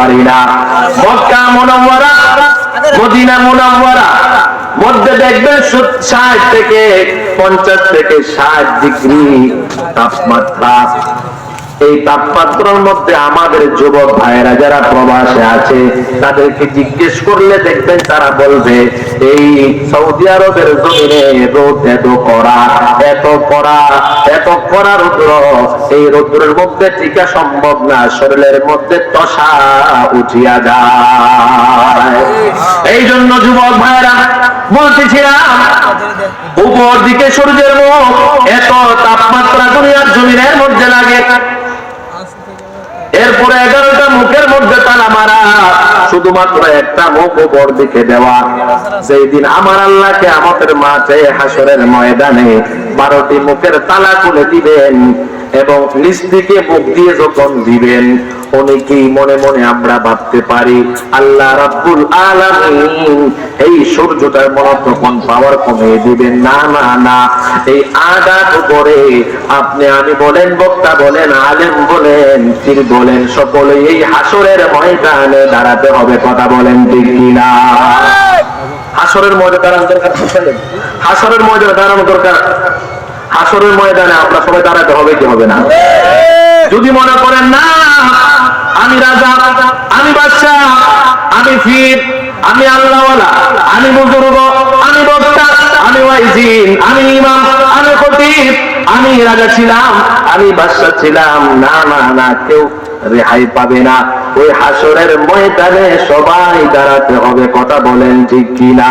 পারি না মক্কা মুনাওয়ারা, মদিনা মুনাওয়ারা, মধ্যে দেখবেন ষাট থেকে পঞ্চাশ থেকে ষাট ডিগ্রি তাপমাত্রা। এই তাপমাত্রার মধ্যে আমাদের যুবক ভাইয়েরা যারা প্রবাসে আছে, তাদেরকে জিজ্ঞেস করলে দেখবেন তারা বলবে, এই সৌদি আরবের জমিনে রোদ এত করা এত করা করা রুদ্র, এই রুদ্রের মধ্যে টিকা সম্ভব না, শরীরের মধ্যে উঠিয়া যায়। এই জন্য যুবক ভাইরা বলতেছিলাম, উপর দিকে সূর্যের মুখ এত তাপমাত্রা দুনিয়ার জমিনের মধ্যে লাগে। এরপরে এগারোটা মুখের মধ্যে তালা মারা। শুধুমাত্র একটা মুখ উপর দিকে দেওয়া। সেই দিন আমার আল্লাহকে আমাদের মাঠে হাসরের ময়দানে বারোটি মুখের তালা খুলে দিবেন। এবং নিচ দিকে মুখ দিয়ে যখন দিবেন, অনেকেই মনে মনে আমরা ভাবতে পারি, আল্লাহ রাব্বুল আলামিন এই সূর্যটার মনে তখন পাওয়ার কমিয়ে দিবেন। না না না, এই আঘাত উপরে আপনি আমি বলেন, বক্তা বলেন, আলেম বলেন, পীর বলেন সকলে এই হাসরের ময়দানে দাঁড়াতে হবে, কথা বলেন ঠিক কিনা? হাসরের ময়দানে দাঁড়ানো দরকার হাসরের ময়দানে দাঁড়ানো দরকার হাসরের ময়দানে আমরা সবাই দাঁড়াতে হবে, কি হবে না? যদি মনে করেন, না, আমি রাজা, আমি বাদশাহ, আমি ফির আমি আল্লাহওয়ালা, আমি বুজুর্গ, আমি বক্তা, আমি ওয়াইজিন, আমি ইমাম, আমি খতিব, আমি রাজা ছিলাম, আমি বাদশাহ ছিলাম। না না না, কেউ রেহাই পাবে না। ওই হাসরের ময়দানে সবাই দাঁড়াতে হবে, কথা বলেন ঠিক কিনা?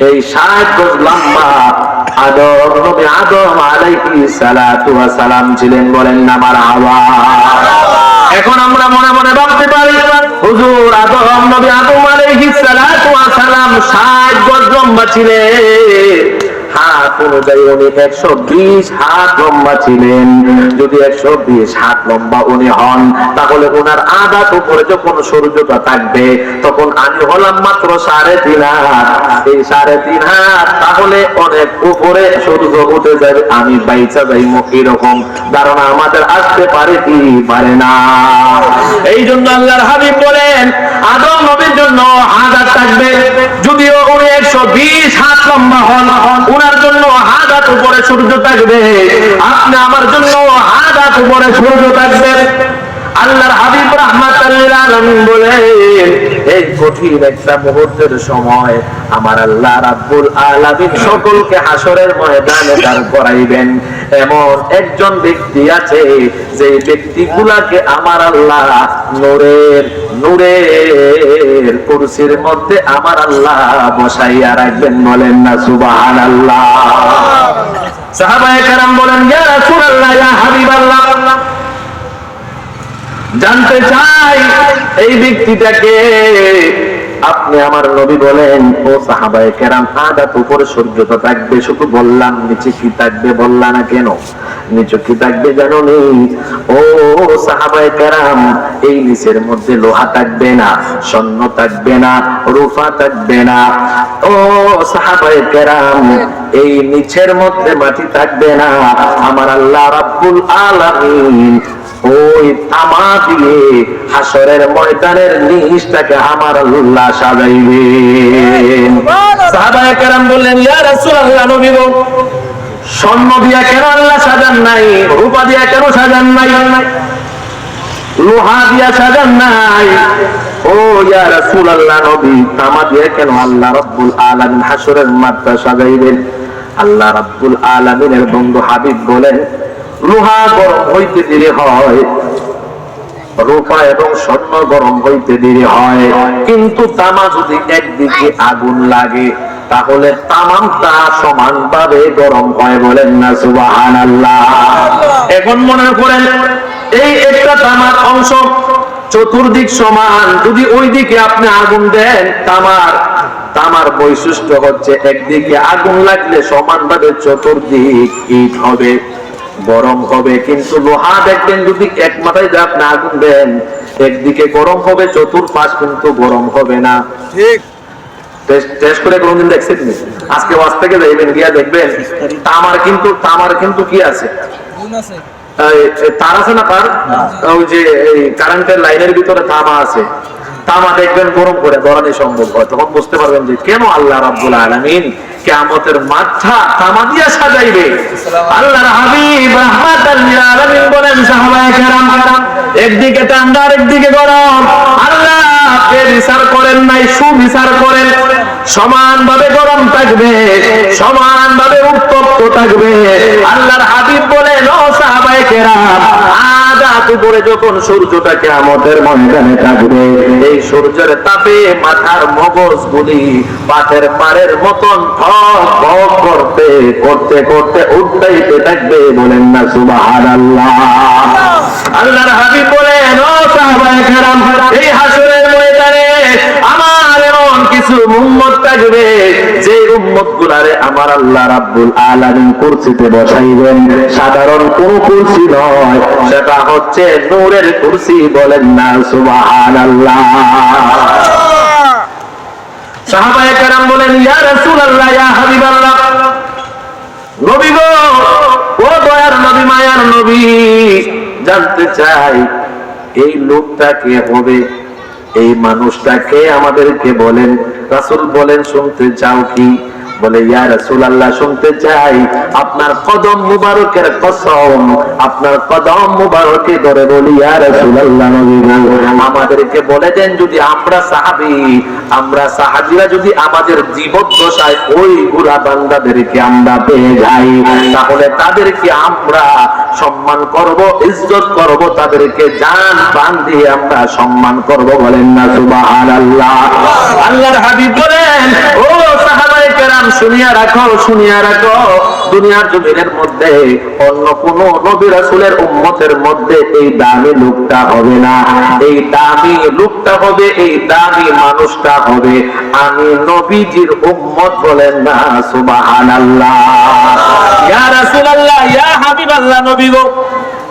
এই ষাট গজ লম্বা আদম নবী আদম আলাইহিস সালাতু ওয়া সালাম ছিলেন বলেন না মারহাবা এখন আমরা মনে মনে ভাবতে পারি, হুজুর আদম, নবী আদম আলাইহিস সালাতু ওয়া সালাম 60 গজ লম্বা ছিলেন। হাত অনুযায়ী উনি একশো বিশ হাত লম্বা ছিলেন। যদি একশো বিশ হাত লম্বা উনি হন, তাহলে ওনার আঘাত উপরে যখন সূর্যটা থাকবে, তখন আমি হলাম মাত্র সাড়ে তিন হাত। এই সাড়ে তিন হাত, তাহলে অনেক উপরে সূর্য উঠে যাবে, আমি বাইচা যাইমো এরকম। ধারণা আমাদের আসতে পারে কি? পারে না। এই জন্য আল্লাহর হাবিব বলেন, আদম নবীর জন্য আঘাত থাকবে। যদিও উনি একশো বিশ হাত লম্বা হন উনার জন্য আঘাত উপরে সূর্য থাকবে। আপনি আমার জন্য হাত হাত উপরে সূর্য থাকবে আল্লাহর হাবিব রাহমাতাল্লিল আলামিন বলেন, এই কঠিন একটা মুহূর্তের সময় আমার আল্লাহ রাব্বুল আলামিন সকলকে হাসরের ময়দানে দাঁড় করাইবেন। এমন একজন ব্যক্তি আছে যে ব্যক্তিগুলাকে আমার আল্লাহ নূরের নূরের কুরসির মধ্যে আমার আল্লাহ বসাইয়া রাখবেন বলেন না, সুবহানাল্লাহ। সাহাবায়ে কেরাম বলেন, ইয়া রাসূলুল্লাহ, ইয়া হাবিবাল্লাহ। জানতে চাই এই ব্যক্তিটাকে। আপনি আমার নবী বলেন, ও সাহাবায়ে কেরাম, আদাত উপরে সূর্যটা থাকবে, শুধু বললাম, নিচে কি থাকবে বললা না কেন? নিচে কি থাকবে জানো নেই ও সাহাবায়ে কেরাম, এই নিচের মধ্যে লোহা থাকবে না, স্বর্ণ থাকবে না, রূপা থাকবে না। ও সাহাবায়ে কেরাম, এই নিচের মধ্যে মাটি থাকবে না। আমার আল্লাহ রাব্বুল আলামিন ওই তামা দিয়ে হাসরের ময়দানের নিচটাকে আমার আল্লাহ সাজাইবেন। সাহাবায়ে কেরাম বললেন, ইয়া রাসূলুল্লাহ, নবী গো, স্বর্ণ দিয়া কেন আল্লাহ সাজান নাই? রূপা দিয়া কেন সাজান নাই? লোহা দিয়া সাজান নাই? ও ইয়া রাসূলুল্লাহ, নবী, তামা দিয়া কেন আল্লাহ রাব্বুল আলামিন হাসরের মাঠটা সাজাইবেন? আল্লাহ রাব্বুল আলামিনের বন্ধু হাবিব বলেন লোহা গরম হইতে দেরি হয়। রূপা এবং স্বর্ণ গরম হইতে দেরি হয়। কিন্তু তামা যদি একদিকে আগুন লাগে, তাহলে তামামটা সমান ভাবে গরম হয় বলেন না সুবাহান এখন মনে করেন, এই একটা তামার অংশ চতুর্দিক সমান। যদি ওই দিকে আপনি আগুন দেন, তামার তামার বৈশিষ্ট্য হচ্ছে একদিকে আগুন লাগলে সমানভাবে চতুর্দিক ইট হবে। গরম হবে কিন্তু লোহা দেখবেন যদি এক মাথায় দিয়ে আপনি আগুন দেন একদিকে গরম হবে চতুর্পাশ কিন্তু গরম হবে না। ঠিক। টেস্ট টেস্ট করে কোনদিন দেখছেন আজকে ওয়াজ থেকে যাইবেন গিয়া দেখবেন তামার কিন্তু তামার কিন্তু কি আছে? গুণ আছে। এই, এই তার আছে না তার? ওই যে কারেন্টের লাইনের ভিতরে তামা আছে। তামা দেখবেন গরম করে গড়ানি সম্ভব হয়। তখন বুঝতে পারবেন যে কেন আল্লাহ রাব্বুল আলামিন কিয়ামতের মাথা তামা দিয়া সাজাইবে। আল্লাহর বলেন একদিকে ঠান্ডা গরম। আল্লাহ বিচার করেন নাই, সুবিচার করেন। সমানভাবে গরম থাকবে, সমানভাবে উত্তপ্ত থাকবে। আল্লাহর হাবিব বলেন, ও আজাত যখন সূর্যটাকে আমাদের ময়দানে থাকবে, এই সূর্যের তাপে মাথার মগজগুলি পাথের মারের মতন ঠক করতে করতে করতে উঠতেইতে থাকবে বলেন না সুবহানাল্লাহ। আল্লাহর হাবিব বলেন, ও সাহাবায়ে কেরাম, এই হাসরের ময়দানে আমার এমন কিছু উম্মত থাকবে উম্মত আমার আল্লাহ রাব্বুল আলামিন কুরসিতে বসাইবেন। সাধারণ কোন কুরসি নয়, সেটা হচ্ছে নূরের কুরসি বলেন না, সুবহানাল্লাহ। সাহাবায়ে কেরাম বলেন, ইয়া রাসূলুল্লাহ, ইয়া হাবিবাল্লাহ। নবী গো, ও দয়ার নবী, মায়ার নবী, জানতে চাই, এই লোকটা কে হবে? এই মানুষটাকে আমাদেরকে বলেন? রাসূল বলেন, শুনতে চাও কি? বলে, ইয়া রাসূলুল্লাহ, শুনতে চাই। আপনার কদম মুবারকের কসম, আপনার কদম মুবারকে ধরে বলি, ইয়া রাসূলুল্লাহ আমাদেরকে বলে দেন যদি আমরা সাহাবী, আমরা সাহাবীরা যদি আমাদের জীবদ্দশায় ওই গুলা বান্দাদেরকে আমরা পেয়ে যাই, তাহলে তাদেরকে আমরা সম্মান করব, ইজ্জত করব, তাদেরকে জান প্রাণ দিয়ে আমরা সম্মান করব বলেন না, সুবহানাল্লাহ। আল্লাহর হাবিব বলেন, ও কেরাম শুনিয়া রাখো শুনিয়া রাখো। দুনিয়ার জমিনের মধ্যে, অন্য কোন নবী রাসূলের উম্মতের মধ্যে এই দামি লোকটা হবে না। এই দামি লোকটা হবে, এই দামি মানুষটা হবে। আমি নবীজির উম্মত বলেন না, সুবহানাল্লাহ। ইয়া রাসূলুল্লাহ, ইয়া হাবিবাল্লাহ নবী গো।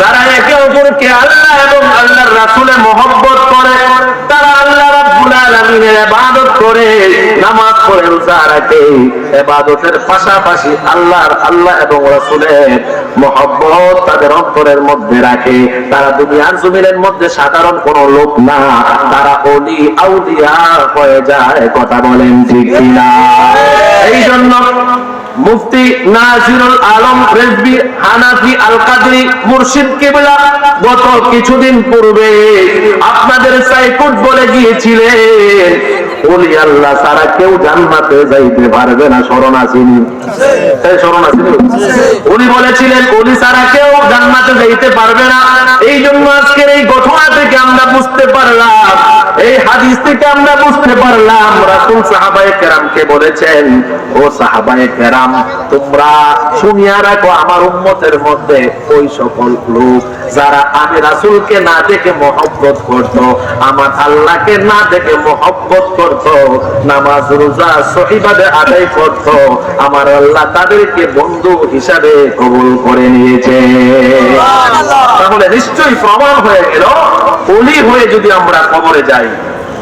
যারা একে অপরকে আল্লাহ এবং আল্লাহর রাসূলের মহব্বত করে, তারা আল্লাহ রাব্বুল আলামিনের ইবাদত করে, নামাজ পড়ে রোজা রাখে। ইবাদতের পাশাপাশি আল্লাহর আল্লাহ এবং রাসূলের মহব্বত তাদের অন্তরের মধ্যে রাখে। তারা দুনিয়ার জমিনের মধ্যে সাধারণ কোন লোক না। তারা অলি, আউলিয়া হয়ে যায়, কথা বলেন ঠিক কিনা? এই জন্য মুফতি নাজিরুল আলম রেজবি হানাফি আল কাদরি মুর্শিদ কেবলা গত কিছুদিন পূর্বে আপনাদের সাইকুট বলে গিয়েছিলেন। ওলি আল্লাহ কেউ যাইতে পারবে না শরণ আসেনি শরণ আসেনি উনি বলেছিলেন ওলি সারা কেউ জান্নাতে যাইতে পারবে না। এই জন্য আজকের এই ঘটনা থেকে আমরা বুঝতে পারলাম এই হাদিস থেকে আমরা বুঝতে পারলাম রাসূল সাহাবায়ে কেরামকে বলেছেন ও সাহাবায়ে কেরাম তোমরা শুনিয়া রাখো আমার উম্মতের মধ্যে ওই সকল লোক যারা আমি রাসূলকে না দেখে মহব্বত করত আমার আল্লাহকে না দেখে মহব্বত করত নামাজ রোজা সহিভাবে আদায় করত আমার আল্লাহ তাদেরকে বন্ধু হিসাবে কবুল করে নিয়েছে। তাহলে নিশ্চয়ই প্রমাণ হয়ে গেল। অলি হয়ে যদি আমরা কবরে যাই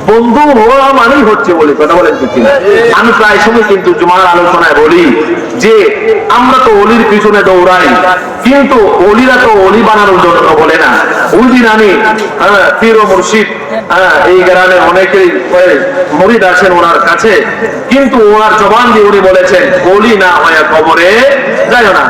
বন্ধু হওয়া মানেই হচ্ছে বলি কথা বলেন কিনা? আমি প্রায় সময় কিন্তু জুমার আলোচনায় বলি যে আমরা তো অলির পিছনে দৌড়াই কিন্তু অলিরা তো অলি বানানোর জন্য বলে না। ওই আমি হ্যাঁ, পীর ও মুর্শিদ হ্যাঁ, এই গ্রামে অনেকেই মরিদ আছেন ওনার কাছে কিন্তু ওনার জবান দিয়ে উনি বলেছেন অলি না হয়ে কবরে যায় না।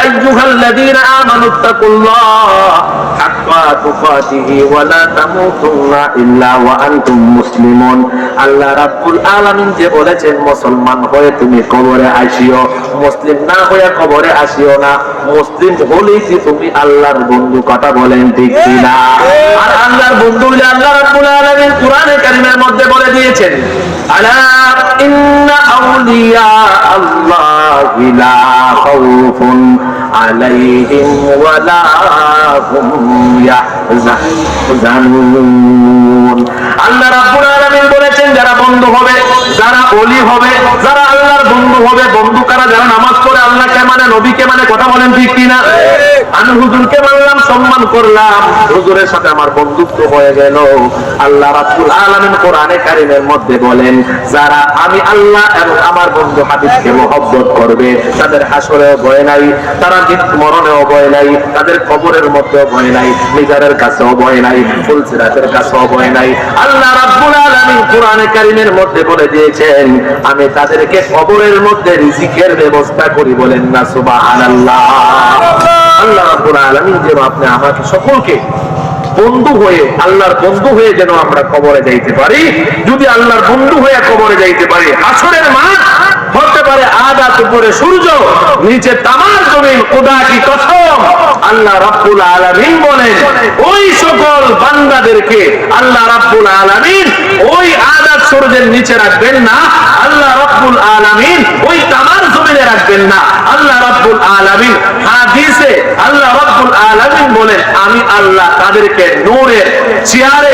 আল্লাহ রাব্বুল আলামিন বলেছেন ইয়া ওয়া লা তামুতুন্না ইল্লা ওয়া আনতুম মুসলিমুন আল্লাহ রাব্বুল আলামিন যে বলেছেন মুসলমান হয়ে তুমি কবরে আসিও মুসলিম না হয়ে কবরে আসিও না। মুসলিম হলেই কি তুমি আল্লাহর বন্ধু কথা বলেন ঠিক কিনা আর আল্লাহর বন্ধু হলে আল্লাহ রাব্বুল আলামিন কোরআনে কারিমের মধ্যে বলে দিয়েছেন আলা ইন্না আউলিয়া আল্লাহি লা খাউফুন আলাইহিম ওয়া লা হুম আল্লাহ রাব্বুল আলামিন বলেছেন যারা বন্ধু হবে যারা অলি হবে যারা বন্ধু হবে, বন্ধু কারা যারা নামাজ পড়ে, আল্লাহকে মানে নবীকে মানে কথা বলেন ঠিক কিনা? আমি হুজুরকে মানলাম সম্মান করলাম। হুজুরের সাথে আমার বন্ধুত্ব হয়ে গেল। আল্লাহ রাব্বুল আলামিন কোরআনে কারিমের মধ্যে বলেন, যারা আমি আল্লাহ এবং আমার বন্ধু হাবিবকে মহব্বত করবে, তাদের হাসরেও ভয় নাই, তারা মৃত্যু মরণেও ভয় নাই, তাদের কবরের মধ্যেও ভয় নাই নিজারের কাছেও ভয় নাই, ফুলসিরাতের কাছেও ভয় নাই। আল্লাহ রাব্বুল আলামিন কোরআনে কারিমের মধ্যে বলে দিয়েছেন, আমি তাদেরকে কবরের মধ্যে রিজিকের ব্যবস্থা করি বলেন না, সুবহানাল্লাহ। আল্লাহ আল্লাহ আলামিন যেন আপনি আমাকে সকলকে বন্ধু হয়ে, আল্লাহর বন্ধু হয়ে যেন আমরা কবরে যাইতে পারি। যদি আল্লাহর বন্ধু হয়ে কবরে যাইতে পারি হাসরের মাঠ হতে পারে আদাত উপরে সূর্য, নিচে তামার জমিন, খোদা কি কসম? আল্লাহ রাব্বুল আলামিন বলেন, ওই সকল বান্দাদেরকে আল্লাহ রাব্বুল আলামিন ওই আদাত সূর্যের নিচে রাখবেন না, আল্লাহ রাব্বুল আলামিন ওই তামার জমিনে রাখবেন না, আল্লাহ রাব্বুল আলামিন হাদিসে আল্লাহ রাব্বুল আলামিন বলেন আমি আল্লাহ তাদেরকে নূরের চেয়ারে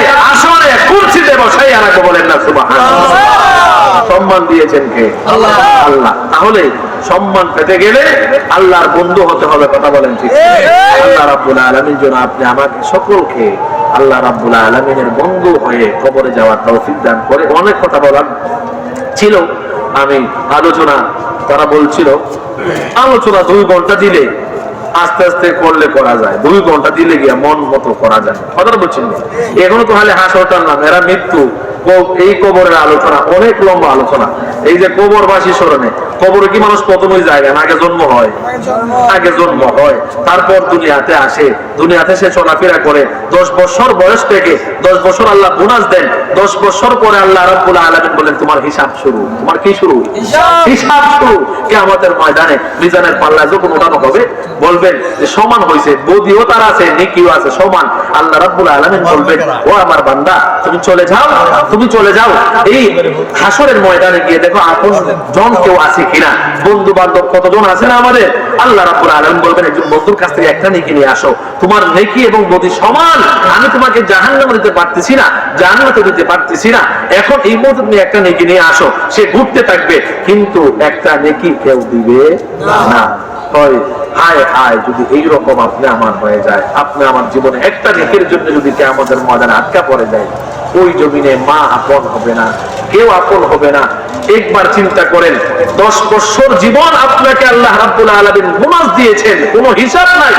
কুরসিতে বসাইয়া রাখব বলেন না সুবহানাল্লাহ। সম্মান দিয়েছেন কে? আল্লাহ। আল্লাহ। তাহলে সম্মান পেতে গেলে আল্লাহর বন্ধু হতে হবে কথা বলেন ঠিক আল্লাহ রাব্বুল আলামিন যেন আপনি আমাকে সকলকে আল্লাহ রাব্বুল আলামিনের বন্ধু হয়ে কবরে যাওয়ার তৌফিক দান করে। অনেক কথা বলার ছিল। আমি আলোচনা তারা বলছিল, আলোচনা দুই ঘণ্টা দিলে আস্তে আস্তে করলে করা যায়। দুই ঘণ্টা দিলে গিয়ে মন মতো করা যায়। কথাটা বলছেন এখন তো হালে হাসরটার নাম এরা মৃত্যু। এই কবরের আলোচনা অনেক লম্বা আলোচনা। এই যে কবরবাসী স্মরণে কবরে কি মানুষ প্রথমই জায়গা আগে জন্ম হয়। আগে জন্ম হয়। তারপর দুনিয়াতে আসে। দুনিয়াতে সে চলাফেরা করে। দশ বছর বয়স থেকে দশ বছর আল্লাহ বোনাস দেন। দশ বছর পরে আল্লাহ রাব্বুল আলামিন বলেন তোমার হিসাব শুরু। তোমার কি শুরু? হিসাব। শুরু। কিয়ামতের ময়দানে মিজানের পাল্লা যখন ওঠানো হবে বলবেন যে সমান হয়েছে বদিও তার আছে নেকিও আছে সমান। আল্লাহ রাব্বুল আলামিন বলবেন ও আমার বান্দা তুমি চলে যাও তুমি চলে যাও। এই হাসরের ময়দানে গিয়ে দেখো আপন জন কেউ আছে কিনা বন্ধু বান্ধব কতজন আছে না আমাদের? আল্লাহ বলবেন, একজন বন্ধুর কাছ থেকে একটা নিয়ে আসো। তোমার নেকি এবং বদি সমান। আমি তোমাকে দিতে পারতেছি না দিতে পারতেছি না। এখন এই মুহূর্তে তুমি একটা নেকি নিয়ে আসো। সে ঘুরতে থাকবে, কিন্তু একটা নেকি কেউ দিবে না। এইরকম আপনি আমার হয়ে যায়, আপনি আমার জীবনে একটা নেকের জন্য যদি কে আমাদের ময়দানে আটকা পড়ে যায়, ওই জমিনে মা আপন হবে না। কেউ আপন হবে না। একবার চিন্তা করেন, দশ বছর জীবন আপনাকে আল্লাহ আলামিন দিয়েছেন, কোনো হিসাব নাই।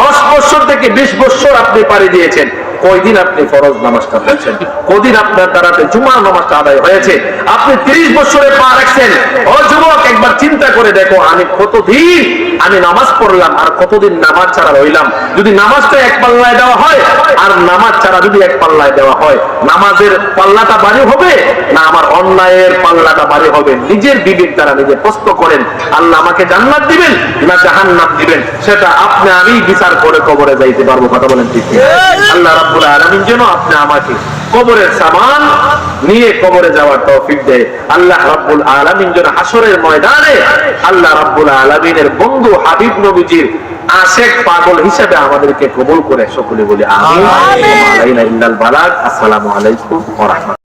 দশ বছর থেকে বিশ বছর আপনি পাড়ি দিয়েছেন। কয়দিন আপনি ফরজ নামাজটা পড়ছেন? কদিন আপনার দ্বারাতে জুমার নামাজটা আদায় হয়েছে? আপনি তিরিশ বছরে পা রাখছেন। ও যুবক একবার চিন্তা করে দেখো আমি কতদিন আমি নামাজ পড়লাম আর কতদিন নামাজ ছাড়া রইলাম? যদি নামাজটা এক পাল্লায় দেওয়া হয় আর নামাজ ছাড়া যদি এক পাল্লায় দেওয়া হয় নামাজের পাল্লাটা বাড়ি হবে না আমার অন্যায়ের পাল্লাটা বাড়ি হবে? নিজের বিবেক দ্বারা নিজে প্রশ্ন করেন আল্লাহ আমাকে জান্নাত দিবেন না জাহান্নাত দিবেন? সেটা আপনি আমি বিচার করে কবরে যাইতে পারব কথা বলেন ঠিক। আল্লাহ রাব্বুল আলমিন যেন আপনি আমাকে কবরের সামান নিয়ে কবরে যাওয়ার তৌফিক দেয়। আল্লাহ রাব্বুল আলামিন যেন হাসরের ময়দানে আল্লাহ রাব্বুল আলামিনের বন্ধু হাবিব নবীজির আশেক পাগল হিসেবে আমাদেরকে কবুল করে সকলে বলি আমিন। আসসালামু আলাইকুম ওয়া রাহমাতুল্লাহ।